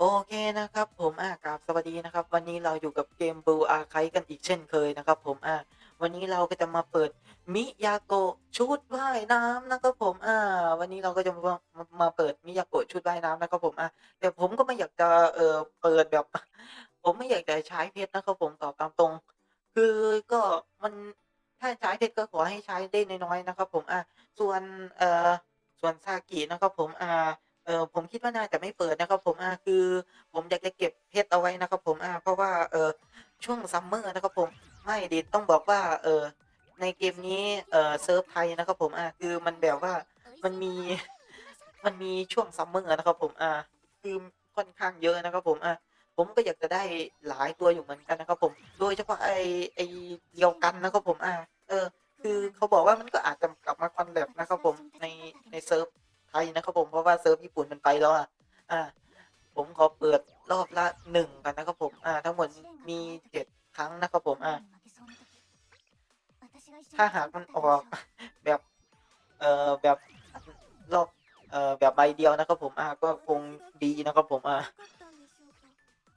โอเคนะครับผมอ่ากราบสวัสดีนะครับ วันนี้เราอยู่กับเกมบูอาไคกันอีกเช่นเคยนะครับ ผมอ่าวันนี้เราก็จะมาเปิดมิยาโกะชุดว่ายน้ำนะครับผมอ่าวันนี้เราก็จะมามามาเปิดมิยาโกะชุดว่ายน้ำนะครับผมอ่าแต่ผมก็ไม่อยากจะเออเปิดแบบ ผมไม่อยากจะใช้เพชรนะครับผมตอบตามตรง คือก็มันถ้าใช้เพชรก็ขอให้ใช้ได้น้อยๆนะครับ ผมอ่าส่วนเอ่อส่วนซากินะครับผมอ่า ออผมคิดว่าน่าจะไม่เปิดนะครับผมอ่าคือ ผมอยากจะเก็บเพชรเอาไว้นะครับผมอ่าเพราะว่าเออช่วงซัมเมอร์นะครับผมไม่ดิต้องบอกว่าเออในเกมนี้เออเซิร์ฟไทยนะครับผมอ่าคือมันแบบว่ามันมีมันมีช่วงซัมเมอร์นะครับผมอ่าคือค่อนข้างเยอะนะครับผมอ่าผมก็อยากจะได้หลายตัวอยู่เหมือนกันนะครับผม โดยเฉพาะไอไอเดียวกันนะครับผมอ่าเออ คือเขาบอกว่ามันก็อาจจะกลับมาคอนแลบนะครับผมในในเซิร์ฟไทยนะครับผม ราะว่าเซิร์ฟญี่ปุ่นมันไปแล้วอะอ่าผมขอเปิดรอบละหนึ่งกันนะครับผมอ่าทั้งหมดมีเจ็ดครั้งนะครับผมอ่าถ้าหากมันออกแบบเอ่อแบบรอบเอ่อแบบใบเดียวนะครับผมอ่าก็คงดีนะครับผมอ่า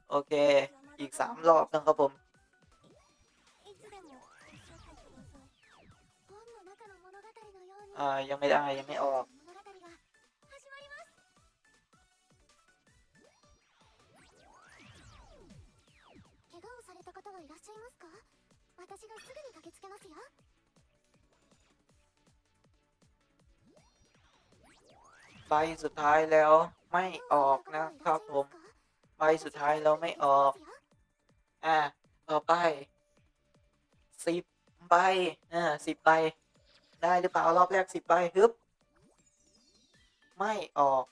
โอเค อีกสามรอบนะครับผมอ่ายังไม่ได้ยังไม่ออก 私がすぐに駆けつけますよ ใบสุดท้ายแล้วไม่ออกนะครับผม ใบสุดท้ายแล้วไม่ออก อ่า ต่อไปสิบใบอ่าสิบใบ ได้หรือเปล่ารอบแรกสิบใบฮึบ ไม่ออก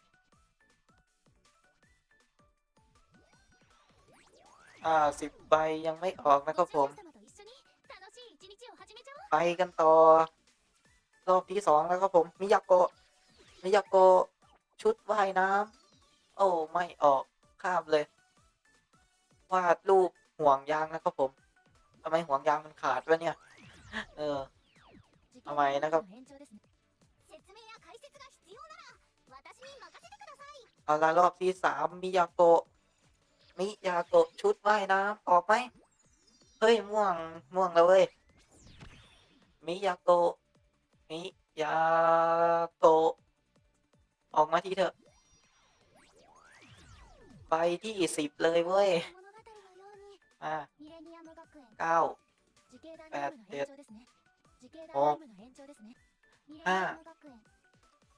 อ่าสิบใบยังไม่ออกนะครับผม ไปกันต่อ รอบที่สองแล้วครับผม มิยาโกมิยาโกชุดว่ายน้ำ โอ้ ไม่ออก ข้ามเลย วาดรูปห่วงยางนะครับผม ทำไมห่วงยางมันขาดวะเนี่ย เออทำไมนะครับเอาละรอบที่สามมิยาโกมิยาโกชุดว่ายน้ำออกไหม เฮ้ย ม่วง ม่วงแล้วเว้ย มิยาโกะมิยาโกออกมาทีเถอะ ไปที่สิบเลยเว้ย อ่าเก้าแปดเจ็ดหกห้า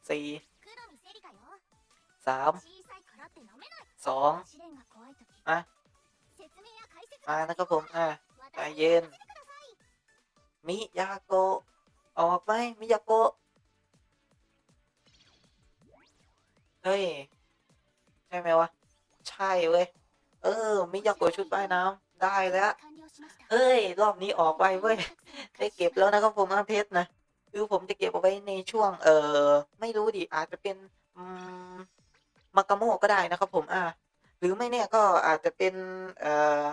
สี่สามสองอะมานะครับผม อะใจเย็น มิยาโกออกไหมมิยาโกเฮ้ย ใช่ไหมวะ ใช่เว้ย เออ มิยาโกชุดว่ายน้ำได้แล้วเฮ้ย รอบนี้ออกไปเว้ย ได้เก็บแล้วนะครับผมอาเพชรนะ คือผมจะเก็บเอาไว้ในช่วง เออไม่รู้ดิ อาจจะเป็นมักกะโมก็ได้นะครับผม อ่า หรือไม่เนี่ยก็อาจจะเป็น เออ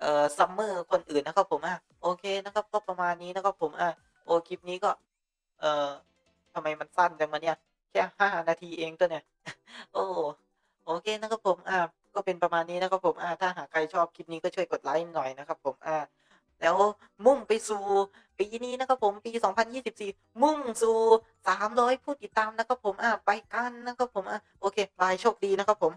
เอ่อซัมเมอร์คนอื่นนะครับผมอะโอเคนะครับก็ประมาณนี้นะครับผมอะโอคลิปนี้ก็ เอ่อทำไมมันสั้นจังมาเนี่ยแค่ห้านาทีเองตัวเนี่ย โอ้โอเคนะครับผมอ่าก็เป็นประมาณนี้นะครับผมอ่าถ้าหากใครชอบคลิปนี้ก็ช่วยกดไลค์หน่อยนะครับผมอ่าแล้วมุ่งไปสู่ปีนี้นะครับผมปี 2024 มุ่งสู่ 300 ผู้ติดตามนะครับผมอ่าไปกันนะครับผมอ่าโอเคบายโชคดีนะครับผม